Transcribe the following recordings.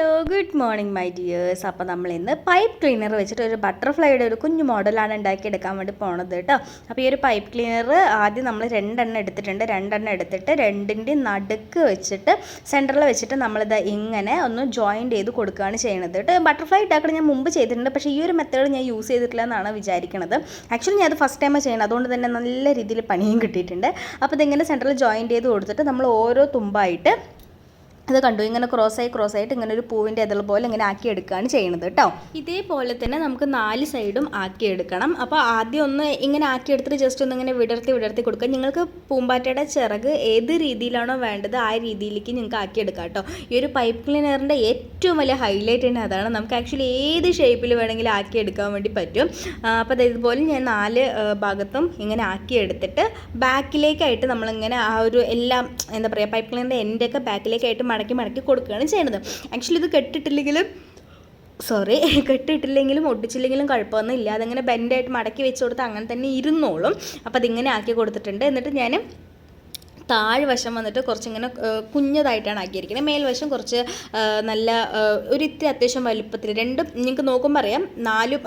Hello good morning my dears അപ്പോൾ നമ്മൾ ഇന്ന് പൈപ്പ് ക്ലീനർ വെച്ചിട്ട് ഒരു ബട്ടർഫ്ലൈയുടെ ഒരു കുഞ്ഞു മോഡലാണ് ഉണ്ടാക്കിയെടുക്കാൻ വേണ്ടി പോണത് കേട്ടോ അപ്പോൾ ഈ ഒരു പൈപ്പ് ക്ലീനർ ആദ്യം നമ്മൾ രണ്ടെണ്ണം എടുത്തിട്ടുണ്ട്. രണ്ടെണ്ണം എടുത്തിട്ട് രണ്ടിന്റെ നടുക്ക് വെച്ചിട്ട് സെന്ററിൽ വെച്ചിട്ട് നമ്മളിത് ഇങ്ങനെ ഒന്ന് ജോയിന്റ് ചെയ്ത് കൊടുക്കുകയാണ് ചെയ്യുന്നത് കേട്ടോ ബട്ടർഫ്ലൈ ഉണ്ടാക്കണം ഞാൻ മുമ്പ് ചെയ്തിട്ടുണ്ട്. പക്ഷേ ഈ ഒരു മെത്തേഡ് ഞാൻ യൂസ് ചെയ്തിട്ടില്ല എന്നാണ് വിചാരിക്കുന്നത് ആക്ച്വലി ഞാൻ അത് ഫസ്റ്റ് ടൈമാണ് ചെയ്യുന്നത് അതുകൊണ്ട് തന്നെ നല്ല രീതിയിൽ പണിയും കിട്ടിയിട്ടുണ്ട്. അപ്പോൾ ഇതിങ്ങനെ സെന്ററിൽ ജോയിന്റ് ചെയ്ത് കൊടുത്തിട്ട് നമ്മൾ ഓരോ തുമ്പായിട്ട് ഇത് കണ്ടു. ഇങ്ങനെ ക്രോസ് ആയി ക്രോസ് ആയിട്ട് ഇങ്ങനെ ഒരു പൂവിന്റെ ഇതൾ പോലെ ഇങ്ങനെ ആക്കി എടുക്കുകയാണ് ചെയ്യുന്നത് കേട്ടോ. ഇതേപോലെ തന്നെ നമുക്ക് നാല് സൈഡും ആക്കി എടുക്കണം അപ്പോൾ ആദ്യം ഒന്ന് ഇങ്ങനെ ആക്കി എടുത്തിട്ട് ജസ്റ്റ് ഒന്ന് ഇങ്ങനെ വിടർത്തി വിടർത്തി കൊടുക്കുക. നിങ്ങൾക്ക് പൂമ്പാറ്റയുടെ ചിറക് ഏത് രീതിയിലാണോ വേണ്ടത് ആ രീതിയിലേക്ക് നിങ്ങൾക്ക് ആക്കി എടുക്കാം കേട്ടോ. ഈ ഒരു പൈപ്പ് ക്ലീനറിന്റെ ഏറ്റവും വലിയ ഹൈലൈറ്റ് തന്നെ അതാണ്. നമുക്ക് ആക്ച്വലി ഏത് ഷേപ്പിൽ വേണമെങ്കിലും ആക്കി എടുക്കാൻ വേണ്ടി പറ്റും. അപ്പോൾ അത് ഇതുപോലെ ഞാൻ നാല് ഭാഗത്തും ഇങ്ങനെ ആക്കി എടുത്തിട്ട് ബാക്കിലേക്കായിട്ട് നമ്മളിങ്ങനെ ആ ഒരു എല്ലാം എന്താ പറയുക പൈപ്പ് ക്ലീനറിന്റെ എന്റെയൊക്കെ ബാക്കിലേക്കായിട്ട് മടക്കി മടക്കി കൊടുക്കുകയാണ് ചെയ്യുന്നത്. ആക്ച്വലി ഇത് കെട്ടിട്ടില്ലെങ്കിലും സോറി കെട്ടിയിട്ടില്ലെങ്കിലും ഒട്ടിച്ചില്ലെങ്കിലും കുഴപ്പമൊന്നും ഇല്ല. അതങ്ങനെ ബെൻഡായിട്ട് മടക്കി വെച്ച് കൊടുത്ത് അങ്ങനെ തന്നെ ഇരുന്നോളും. അപ്പോൾ അതിങ്ങനെ ആക്കി കൊടുത്തിട്ടുണ്ട്. എന്നിട്ട് ഞാൻ താഴ്വശം വന്നിട്ട് കുറച്ചിങ്ങനെ കുഞ്ഞതായിട്ടാണ് ആക്കിയിരിക്കുന്നത്. മേൽവശം കുറച്ച് നല്ല ഒരു ഇത്തിരി അത്യാവശ്യം വലിപ്പത്തിൽ രണ്ടും നിങ്ങൾക്ക് നോക്കുമ്പോൾ അറിയാം നാലും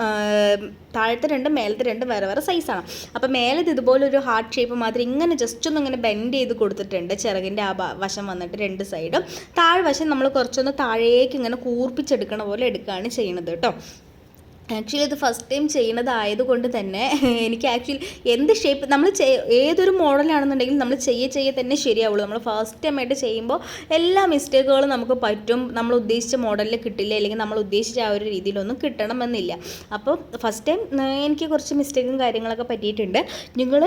താഴത്തെ രണ്ടും മേലത്തെ രണ്ടും വേറെ വേറെ സൈസാണ് അപ്പോൾ മേലത് ഇതുപോലെ ഒരു ഹാർട്ട് ഷേപ്പ് മാതിരി ഇങ്ങനെ ജസ്റ്റ് ഒന്ന് ഇങ്ങനെ ബെൻഡ് ചെയ്ത് കൊടുത്തിട്ടുണ്ട് ചിറകിന്റെ ആ വശം വന്നിട്ട് രണ്ട് സൈഡും താഴ്വശം നമ്മൾ കുറച്ചൊന്ന് താഴേക്ക് ഇങ്ങനെ കൂർപ്പിച്ചെടുക്കണ പോലെ എടുക്കുകയാണ് ചെയ്യുന്നത് കേട്ടോ. ആക്ച്വലി ഇത് ഫസ്റ്റ് ടൈം ചെയ്യുന്നതായത് കൊണ്ട് തന്നെ എനിക്ക് ആക്ച്വലി എന്ത് ഷേപ്പ് നമ്മൾ ഏതൊരു മോഡലാണെന്നുണ്ടെങ്കിലും നമ്മൾ ചെയ്യ ചെയ്യ തന്നെ ശരിയാവുള്ളൂ. നമ്മൾ ഫസ്റ്റ് ടൈം ആയിട്ട് ചെയ്യുമ്പോൾ എല്ലാ മിസ്റ്റേക്കുകളും നമുക്ക് പറ്റും. നമ്മൾ ഉദ്ദേശിച്ച മോഡലിൽ കിട്ടില്ല അല്ലെങ്കിൽ നമ്മൾ ഉദ്ദേശിച്ച ആ ഒരു രീതിയിലൊന്നും കിട്ടണമെന്നില്ല. അപ്പോൾ ഫസ്റ്റ് ടൈം എനിക്ക് കുറച്ച് മിസ്റ്റേക്കും കാര്യങ്ങളൊക്കെ പറ്റിയിട്ടുണ്ട്. നിങ്ങൾ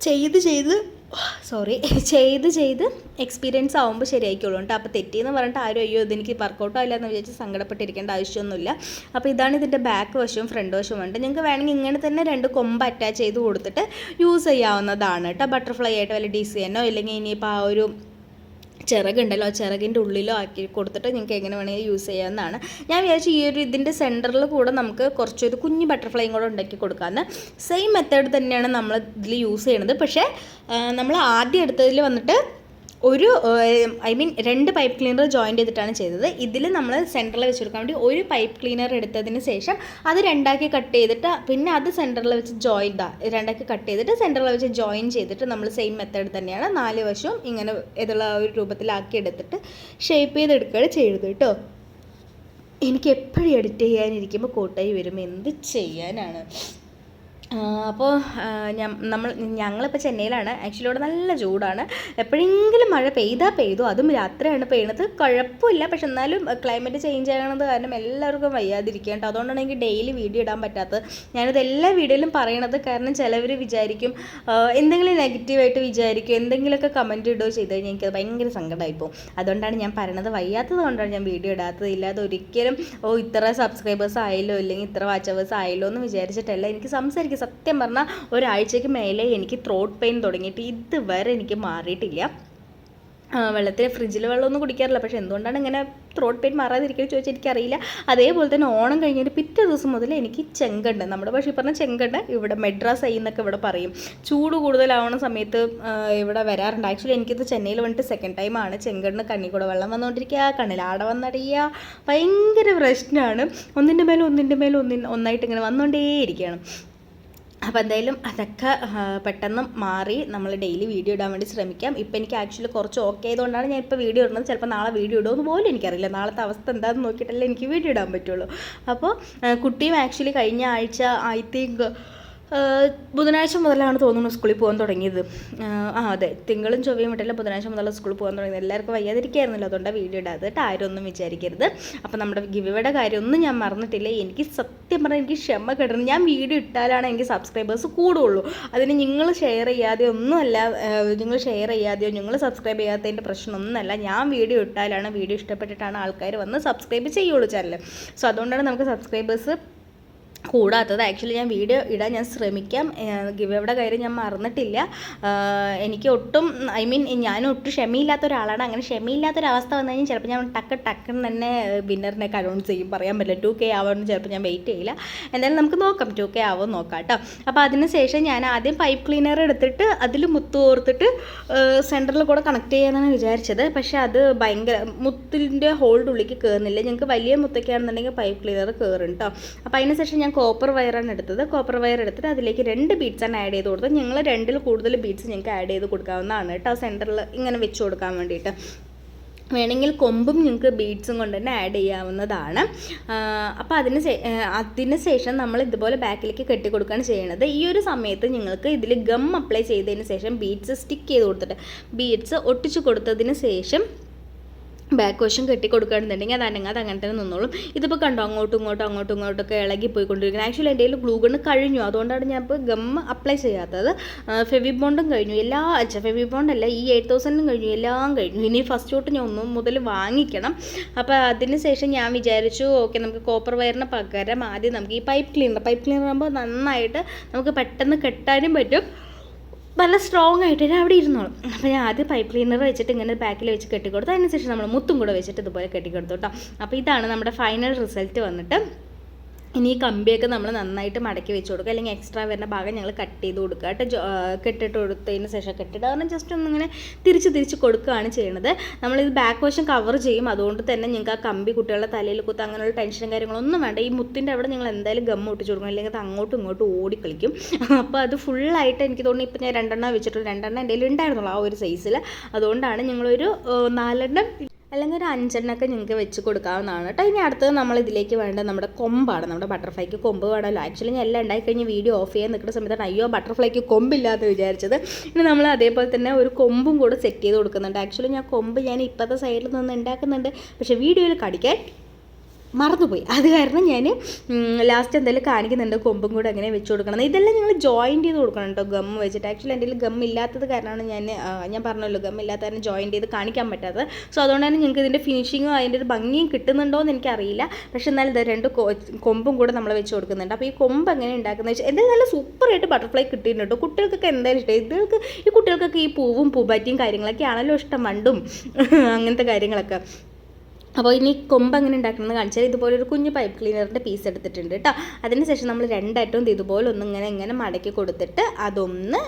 ചെയ്ത് ചെയ്ത് സോറി ചെയ്ത് ചെയ്ത് എക്സ്പീരിയൻസ് ആകുമ്പോൾ ശരിയായിക്കോളൂ കേട്ടോ. അപ്പോൾ തെറ്റിയെന്ന് പറഞ്ഞിട്ട് ആരും അയ്യോ ഇതെനിക്ക് വർക്കൗട്ട് ആയില്ല എന്ന് വിചാരിച്ച് സങ്കടപ്പെട്ടിരിക്കേണ്ട ആവശ്യമൊന്നുമില്ല. അപ്പോൾ ഇതാണ് ഇതിന്റെ ബാക്ക് വശവും ഫ്രണ്ട് വശവും ഉണ്ട്. നിങ്ങൾക്ക് വേണമെങ്കിൽ ഇങ്ങനെ തന്നെ രണ്ട് കൊമ്പ് അറ്റാച്ച് ചെയ്ത് കൊടുത്തിട്ട് യൂസ് ചെയ്യാവുന്നതാണ് കേട്ടോ. ബട്ടർഫ്ലൈ ആയിട്ട് വല്ല ഡിസൈനോ ഇല്ലെങ്കിൽ ഇനിയിപ്പോൾ ആ ഒരു ചിറകുണ്ടല്ലോ ചിറകിന്റെ ഉള്ളിലോ ആക്കി കൊടുത്തിട്ട് നിങ്ങൾക്ക് എങ്ങനെ വേണമെങ്കിൽ യൂസ് ചെയ്യാവുന്നതാണ്. ഞാൻ വിചാരിച്ചു ഈ ഒരു ഇതിന്റെ സെന്ററിൽ കൂടെ നമുക്ക് കുറച്ചൊരു കുഞ്ഞു ബട്ടർഫ്ലൈയും കൂടെ ഉണ്ടാക്കി കൊടുക്കാമെന്ന് സെയിം മെത്തേഡ് തന്നെയാണ് നമ്മൾ ഇതിൽ യൂസ് ചെയ്യണത്. പക്ഷേ നമ്മൾ ആദ്യം എടുത്തതിൽ വന്നിട്ട് ഒരു ഐ മീൻ രണ്ട് പൈപ്പ് ക്ലീനർ ജോയിൻ ചെയ്തിട്ടാണ് ചെയ്തത്. ഇതിൽ നമ്മൾ സെന്ററിൽ വെച്ച് കൊടുക്കാൻ വേണ്ടി ഒരു പൈപ്പ് ക്ലീനർ എടുത്തതിന് ശേഷം അത് രണ്ടാക്കി കട്ട് ചെയ്തിട്ട് പിന്നെ അത് സെന്ററിൽ വെച്ച് ജോയിൻ ഇതാ രണ്ടാക്കി കട്ട് ചെയ്തിട്ട് സെന്ററിൽ വെച്ച് ജോയിൻ ചെയ്തിട്ട് നമ്മൾ സെയിം മെത്തേഡ് തന്നെയാണ് നാല് വശവും ഇങ്ങനെ ഇതുള്ള ഒരു രൂപത്തിലാക്കി എടുത്തിട്ട് ഷേപ്പ് ചെയ്തെടുക്കുകയാണ് ചെയ്തത് കേട്ടോ എനിക്ക് എപ്പോഴും എഡിറ്റ് ചെയ്യാനിരിക്കുമ്പോൾ കോട്ടായി വരും. എന്ത് ചെയ്യാനാണ്? അപ്പോൾ നമ്മൾ ഞങ്ങളിപ്പോൾ ചെന്നൈയിലാണ്. ആക്ച്വലി ഇവിടെ നല്ല ചൂടാണ്. എപ്പോഴെങ്കിലും മഴ പെയ്താൽ പെയ്തു. അതും രാത്രിയാണ് പെയ്യണത്. കുഴപ്പമില്ല. പക്ഷെ എന്നാലും ക്ലൈമറ്റ് ചേഞ്ച് ആകണത് കാരണം എല്ലാവർക്കും വയ്യാതിരിക്കുക കേട്ടോ അതുകൊണ്ടാണ് എനിക്ക് ഡെയിലി വീഡിയോ ഇടാൻ പറ്റാത്തത്. ഞാനിത് എല്ലാ വീഡിയോയിലും പറയണത് കാരണം ചിലവർ വിചാരിക്കും എന്തെങ്കിലും നെഗറ്റീവായിട്ട് വിചാരിക്കും എന്തെങ്കിലുമൊക്കെ കമന്റ് ഇടുകയോ ചെയ്ത് കഴിഞ്ഞാൽ എനിക്കത് ഭയങ്കര പോകും. അതുകൊണ്ടാണ് ഞാൻ പറയണത് വയ്യാത്തത് കൊണ്ടാണ് ഞാൻ വീഡിയോ ഇടാത്തത്. ഇല്ലാതെ ഒരിക്കലും ഓ ഇത്ര സബ്സ്ക്രൈബേഴ്സ് ആയല്ലോ അല്ലെങ്കിൽ ഇത്ര വാച്ചവേഴ്സ് ആയല്ലോ എന്ന് വിചാരിച്ചിട്ടല്ല എനിക്ക് സംസാരിക്കും സത്യം പറഞ്ഞാൽ ഒരാഴ്ചയ്ക്ക് മേലെ എനിക്ക് ത്രോട്ട് പെയിൻ തുടങ്ങിയിട്ട് ഇതുവരെ എനിക്ക് മാറിയിട്ടില്ല. വെള്ളത്തിൽ ഫ്രിഡ്ജിൽ വെള്ളമൊന്നും കുടിക്കാറില്ല. പക്ഷേ എന്തുകൊണ്ടാണ് ഇങ്ങനെ ത്രോട്ട് പെയിൻ മാറാതിരിക്കുന്നത് ചോദിച്ചാൽ എനിക്കറിയില്ല. അതേപോലെ തന്നെ ഓണം കഴിഞ്ഞിട്ട് പിറ്റേ ദിവസം മുതൽ എനിക്ക് ചെങ്കണ്ട് നമ്മുടെ ഭാഷയിൽ പറഞ്ഞ ചെങ്കണ്ട് ഇവിടെ മെഡ്രാസ് ഐ എന്നൊക്കെ ഇവിടെ പറയും. ചൂട് കൂടുതലാവുന്ന സമയത്ത് ഇവിടെ വരാറുണ്ട്. ആക്ച്വലി എനിക്കിത് ചെന്നൈയിൽ വന്നിട്ട് സെക്കൻഡ് ടൈമാണ് ചെങ്കണ്ണ് കണ്ണി കൂടെ വെള്ളം വന്നുകൊണ്ടിരിക്കുക കണ്ണിൽ ആട വന്നടിയുക ഭയങ്കര പ്രശ്നമാണ് ഒന്നിന്റെ മേലെ ഒന്നിന്റെ മേലെ ഒന്നിന് ഒന്നായിട്ട് ഇങ്ങനെ വന്നുകൊണ്ടേയിരിക്കുകയാണ് അപ്പോൾ എന്തായാലും അതൊക്കെ പെട്ടെന്ന് മാറി നമ്മൾ ഡെയിലി വീഡിയോ ഇടാൻ വേണ്ടി ശ്രമിക്കാം. ഇപ്പം എനിക്ക് ആക്ച്വലി കുറച്ച് ഓക്കെ ആയതുകൊണ്ടാണ് ഞാൻ ഇപ്പോൾ വീഡിയോ ഇടുന്നത്. ചിലപ്പോൾ നാളെ വീഡിയോ ഇടുമെന്ന് പോലും എനിക്കറിയില്ല. നാളത്തെ അവസ്ഥ എന്താണെന്ന് നോക്കിയിട്ടല്ലേ എനിക്ക് വീഡിയോ ഇടാൻ പറ്റുള്ളൂ. അപ്പോൾ കുട്ടിയും ആക്ച്വലി കഴിഞ്ഞ ആഴ്ച ഐ തിങ്ക് ബുധനാഴ്ച മുതലാണ് തോന്നുന്നു സ്കൂളിൽ പോകാൻ തുടങ്ങിയത്. ആ, അതെ. തിങ്കളും ചൊവ്വയും വിട്ടല്ല ബുധനാഴ്ച മുതൽ സ്കൂളിൽ പോകാൻ തുടങ്ങിയത്. എല്ലാവർക്കും വയ്യാതിരിക്കായിരുന്നല്ലോ. അതുകൊണ്ടാണ് വീഡിയോ ഇടാതെ കേട്ടോ ഒന്നും വിചാരിക്കരുത്. അപ്പോൾ നമ്മുടെ ഗിവിയുടെ കാര്യമൊന്നും ഞാൻ മറന്നിട്ടില്ല. എനിക്ക് സത്യം പറഞ്ഞാൽ എനിക്ക് ക്ഷമ കിടന്നു ഞാൻ വീഡിയോ ഇട്ടാലാണ് എനിക്ക് സബ്സ്ക്രൈബേഴ്സ് കൂടുള്ളൂ. അതിന് നിങ്ങൾ ഷെയർ ചെയ്യാതെ ഒന്നുമല്ല നിങ്ങൾ ഷെയർ ചെയ്യാതെയോ നിങ്ങൾ സബ്സ്ക്രൈബ് ചെയ്യാത്തതിന്റെ പ്രശ്നമൊന്നുമല്ല. ഞാൻ വീഡിയോ ഇട്ടാലാണ് വീഡിയോ ഇഷ്ടപ്പെട്ടിട്ടാണ് ആൾക്കാർ വന്ന് സബ്സ്ക്രൈബ് ചെയ്യുള്ളൂ ചാനൽ സോ അതുകൊണ്ടാണ് നമുക്ക് സബ്സ്ക്രൈബേഴ്സ് കൂടാത്തത്. ആക്ച്വലി ഞാൻ വീഡിയോ ഇടാൻ ഞാൻ ശ്രമിക്കാം. ഗിവയുടെ കാര്യം ഞാൻ മറന്നിട്ടില്ല. എനിക്ക് ഒട്ടും ഐ മീൻ ഞാൻ ഒട്ടും ക്ഷമയില്ലാത്ത ഒരാളാണ്. അങ്ങനെ ക്ഷമയില്ലാത്തൊരവസ്ഥ വന്നു കഴിഞ്ഞാൽ ചിലപ്പോൾ ഞാൻ ടക്ക് ടക്കൻ തന്നെ വിന്നറിനെ അനൗൺസ് ചെയ്യും പറയാൻ പറ്റില്ല. ടു കെ ആവുമെന്ന് ചിലപ്പോൾ ഞാൻ വെയിറ്റ് ചെയ്യില്ല. എന്തായാലും നമുക്ക് നോക്കാം. ടു കെ ആവുമെന്ന് നോക്കാം കേട്ടോ. അപ്പോൾ അതിനുശേഷം ഞാൻ ആദ്യം പൈപ്പ് ക്ലീനർ എടുത്തിട്ട് അതിൽ മുത്ത് കോർത്തിട്ട് സെന്ററിൽ കൂടെ കണക്ട് ചെയ്യാനാണ് വിചാരിച്ചത്. പക്ഷേ അത് ഭയങ്കര മുത്തിന്റെ ഹോൾഡ് ഉള്ളിലേക്ക് കയറുന്നില്ല ഞങ്ങൾക്ക് വലിയ മുത്തൊക്കെ ആണെന്നുണ്ടെങ്കിൽ പൈപ്പ് ക്ലീനർ കയറും കേട്ടോ അപ്പോൾ അതിനുശേഷം ഞാൻ കോപ്പർ വയറാണ് എടുത്തത്. കോപ്പർ വയർ എടുത്തിട്ട് അതിലേക്ക് രണ്ട് ബീഡ്സാണ് ആഡ് ചെയ്ത് കൊടുത്തത്. ഞങ്ങൾ രണ്ടിൽ കൂടുതൽ ബീഡ്സ് ഞങ്ങൾക്ക് ആഡ് ചെയ്ത് കൊടുക്കാവുന്നതാണ് കേട്ടോ. സെന്ററിൽ ഇങ്ങനെ വെച്ച് കൊടുക്കാൻ വേണ്ടിയിട്ട്. വേണമെങ്കിൽ കൊമ്പും നിങ്ങൾക്ക് ബീഡ്സും കൊണ്ട് തന്നെ ആഡ് ചെയ്യാവുന്നതാണ്. അപ്പോൾ അതിന് അതിന് ശേഷം നമ്മൾ ഇതുപോലെ ബാക്കിലേക്ക് കെട്ടി കൊടുക്കുകയാണ് ചെയ്യണത്. ഈ ഒരു സമയത്ത് നിങ്ങൾക്ക് ഇതിൽ ഗം അപ്ലൈ ചെയ്തതിന് ശേഷം ബീഡ്സ് സ്റ്റിക്ക് ചെയ്ത് കൊടുത്തിട്ട് ബീഡ്സ് ഒട്ടിച്ചു കൊടുത്തതിന് ശേഷം ബാക്ക് വശം കെട്ടി കൊടുക്കുകയാണെന്നുണ്ടെങ്കിൽ അത് അനങ്ങാതെ അങ്ങനെ തന്നെ നിന്നോളും. ഇതിപ്പോൾ കണ്ടോ അങ്ങോട്ടും ഇങ്ങോട്ടും അങ്ങോട്ടും ഇങ്ങോട്ടൊക്കെ ഇളകി പോയിക്കൊണ്ടിരിക്കുന്നത് ആക്ച്വലി എന്റെ കയ്യിൽ ഗ്ലൂ ഗണ്ണ് കഴിഞ്ഞു. അതുകൊണ്ടാണ് ഞാൻ ഇപ്പോൾ ഗം അപ്ലൈ ചെയ്യാത്തത്. ഫെവി ബോണ്ടും കഴിഞ്ഞു. എല്ലാ അച്ഛാ ഫെവി ബോണ്ടല്ല ഈ എയ്റ്റ് തൗസൻഡും കഴിഞ്ഞു. എല്ലാം കഴിഞ്ഞു. ഇനി ഫസ്റ്റ് തൊട്ട് ഞാൻ ഒന്നും മുതൽ വാങ്ങിക്കണം. അപ്പോൾ അതിന് ശേഷം ഞാൻ വിചാരിച്ചു ഓക്കെ നമുക്ക് കോപ്പർ വയറിന് പകരം ആദ്യം നമുക്ക് ഈ പൈപ്പ് ക്ലീനർ പൈപ്പ് ക്ലീനർ ആകുമ്പോൾ നന്നായിട്ട് നമുക്ക് പെട്ടെന്ന് കെട്ടാനും പറ്റും. നല്ല സ്ട്രോങ് ആയിട്ട് തന്നെ അവിടെ ഇരുന്നോളും. അപ്പോൾ ഞാൻ ആദ്യം പൈപ്പ് ക്ലീനർ വെച്ചിട്ട് ഇങ്ങനെ ബാക്കിൽ വെച്ച് കെട്ടിക്കൊടുത്തു. അതിനുശേഷം നമ്മൾ മുത്തും കൂടെ വെച്ചിട്ട് ഇതുപോലെ കെട്ടിക്കൊടുത്തു കേട്ടോ അപ്പോൾ ഇതാണ് നമ്മുടെ ഫൈനൽ റിസൾട്ട് വന്നിട്ട് ഇനി ഈ കമ്പിയൊക്കെ നമ്മൾ നന്നായിട്ട് മടക്കി വെച്ച് കൊടുക്കുക. അല്ലെങ്കിൽ എക്സ്ട്രാ വരുന്ന ഭാഗം ഞങ്ങൾ കട്ട് ചെയ്ത് കൊടുക്കുക കേട്ടോ. കെട്ടിട്ട് കൊടുത്തതിന് ശേഷം കെട്ടിട്ട് കാരണം ജസ്റ്റ് ഒന്നിങ്ങനെ തിരിച്ച് തിരിച്ച് കൊടുക്കുകയാണ് ചെയ്യുന്നത്. നമ്മളിത് ബാക്ക് വശം കവർ ചെയ്യും. അതുകൊണ്ട് തന്നെ നിങ്ങൾക്ക് ആ കമ്പി കുട്ടികളുടെ തലയിൽ കുത്ത അങ്ങനെയുള്ള ടെൻഷനും കാര്യങ്ങളൊന്നും വേണ്ട. ഈ മുത്തിന്റെ അവിടെ നിങ്ങൾ എന്തായാലും ഗം ഒട്ടിച്ച് കൊടുക്കണം. അല്ലെങ്കിൽ അത് അങ്ങോട്ടും ഇങ്ങോട്ടും ഓടിക്കളിക്കും അപ്പോൾ അത് ഫുള്ളായിട്ട് എനിക്ക് തോന്നുന്നു ഇപ്പം ഞാൻ രണ്ടെണ്ണം വെച്ചിട്ടുള്ളൂ. രണ്ടെണ്ണം എന്റെ ഉണ്ടായിരുന്നുള്ളൂ ആ ഒരു സൈസിൽ അതുകൊണ്ടാണ് ഞങ്ങളൊരു നാലെണ്ണം അല്ലെങ്കിൽ ഒരു അഞ്ചെണ്ണൊക്കെ നിങ്ങൾക്ക് വെച്ച് കൊടുക്കാവുന്നതാണ്. കേട്ടോ ഇനി അടുത്തത് നമ്മൾ ഇതിലേക്ക് വേണ്ട നമ്മുടെ കൊമ്പാണ്. നമ്മുടെ ബട്ടർഫ്ലൈക്ക് കൊമ്പ് വേണമല്ലോ. ആക്ച്വലി ഞാൻ എല്ലാം ഉണ്ടായി കഴിഞ്ഞ് വീഡിയോ ഓഫ് ചെയ്യാൻ നിൽക്കുന്ന സമയത്താണ് അയ്യോ ബട്ടർഫ്ലൈക്ക് കൊമ്പില്ലാന്ന് വിചാരിച്ചത്. ഇനി നമ്മൾ അതേപോലെ തന്നെ ഒരു കൊമ്പും കൂടെ സെറ്റ് ചെയ്ത് കൊടുക്കുന്നുണ്ട്. ആക്ച്വലി ഞാൻ കൊമ്പ് ഞാൻ ഇപ്പോഴത്തെ സൈഡിൽ നിന്ന് ഉണ്ടാക്കുന്നുണ്ട്. പക്ഷേ വീഡിയോയിൽ കടിക്കാൻ മറന്നുപോയി. അത് കാരണം ഞാൻ ലാസ്റ്റ് എന്തായാലും കാണിക്കുന്നുണ്ട് കൊമ്പും കൂടെ അങ്ങനെ വെച്ച് കൊടുക്കണം. ഇതെല്ലാം ഞങ്ങൾ ജോയിന്റ് ചെയ്ത് കൊടുക്കണം കേട്ടോ ഗം വെച്ചിട്ട്. ആക്ച്വലി എന്റെ കയ്യിൽ ഗം ഇല്ലാത്തത് കാരണമാണ് ഞാൻ ഞാൻ പറഞ്ഞല്ലോ ഗം ഇല്ലാത്ത കാരണം ജോയിന്റ് ചെയ്ത് കാണിക്കാൻ പറ്റാത്തത്. സോ അതുകൊണ്ട് തന്നെ നിങ്ങൾക്ക് ഇതിന്റെ ഫിനിഷിങ്ങും അതിന്റെ ഒരു ഭംഗിയും കിട്ടുന്നുണ്ടോ എന്ന് എനിക്കറിയില്ല. പക്ഷെ എന്നാൽ ഇത് രണ്ട് കൊമ്പും കൂടെ നമ്മൾ വെച്ച് കൊടുക്കുന്നുണ്ട്. അപ്പോൾ ഈ കൊമ്പ് എങ്ങനെ ഉണ്ടാക്കുന്നത് വെച്ചാൽ എന്തായാലും നല്ല സൂപ്പറായിട്ട് ബട്ടർഫ്ലൈ കിട്ടിയിട്ടുണ്ട് കേട്ടോ കുട്ടികൾക്കൊക്കെ എന്തായാലും ഇഷ്ടം. ഇതുകൾക്ക് ഈ കുട്ടികൾക്കൊക്കെ ഈ പൂവും പൂബാറ്റിയും കാര്യങ്ങളൊക്കെ ആണല്ലോ ഇഷ്ടം വണ്ടും അങ്ങനത്തെ കാര്യങ്ങളൊക്കെ. അപ്പോൾ ഇനി കൊമ്പ് എങ്ങനെ ഉണ്ടാക്കണമെന്ന് കാണിച്ചാൽ ഇതുപോലെ ഒരു കുഞ്ഞു പൈപ്പ് ക്ലീനറിന്റെ പീസ് എടുത്തിട്ടുണ്ട് കേട്ടോ. അതിനുശേഷം നമ്മൾ രണ്ടായിട്ടും ഇതുപോലെ ഒന്ന് ഇങ്ങനെ ഇങ്ങനെ മടക്കി കൊടുത്തിട്ട് അതൊന്ന്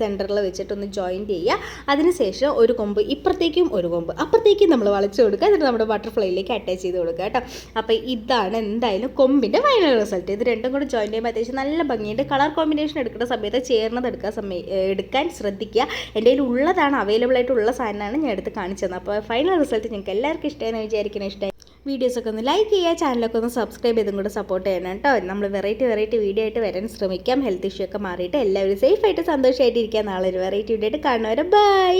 സെന്ററിൽ വെച്ചിട്ട് ഒന്ന് ജോയിന്റ് ചെയ്യുക. അതിനുശേഷം ഒരു കൊമ്പ് ഇപ്പുറത്തേക്കും ഒരു കൊമ്പ് അപ്പുറത്തേക്കും നമ്മൾ വളച്ച് കൊടുക്കുക. എന്നിട്ട് നമ്മുടെ ബട്ടർഫ്ലൈയിലേക്ക് അറ്റാച്ച് ചെയ്ത് കൊടുക്കുക കേട്ടോ. അപ്പോൾ ഇതാണ് എന്തായാലും കൊമ്പിന്റെ ഫൈനൽ റിസൾട്ട് ഇത് രണ്ടും കൂടെ ജോയിൻ ചെയ്യുമ്പോൾ അത്യാവശ്യം നല്ല ഭംഗിയുണ്ട്. കളർ കോമ്പിനേഷൻ എടുക്കുന്ന സമയത്ത് ചേർന്നത് എടുക്കാൻ സമയം എടുക്കാൻ ശ്രദ്ധിക്കുക. എന്റെ കയ്യിൽ ഉള്ളതാണ് അവൈലബിൾ ആയിട്ടുള്ള സാധനമാണ് ഞാൻ എടുത്ത് കാണിച്ചത് അപ്പോൾ ഫൈനൽ റിസൾട്ട് നിങ്ങൾക്ക് എല്ലാവർക്കും ഇഷ്ടമായെന്ന് വിചാരിക്കണം ഇഷ്ടമായി വീഡിയോസൊക്കെ ഒന്ന് ലൈക്ക് ചെയ്യുക ചാനലൊക്കെ ഒന്ന് സബ്സ്ക്രൈബ് ചെയ്തും കൂടെ സപ്പോർട്ട് ചെയ്യണം കേട്ടോ. നമ്മൾ വെറൈറ്റി വെറൈറ്റി വീഡിയോ ആയിട്ട് വരാൻ ശ്രമിക്കാം. ഹെൽത്ത് ഇഷ്യൂ ഒക്കെ മാറിയിട്ട് എല്ലാവരും സേഫായിട്ട് സന്തോഷമായിട്ട് ഇരിക്കാൻ നാളെ ഒരു വെറൈറ്റി വീഡിയോ ആയിട്ട് കാണുന്നവരെ ബൈ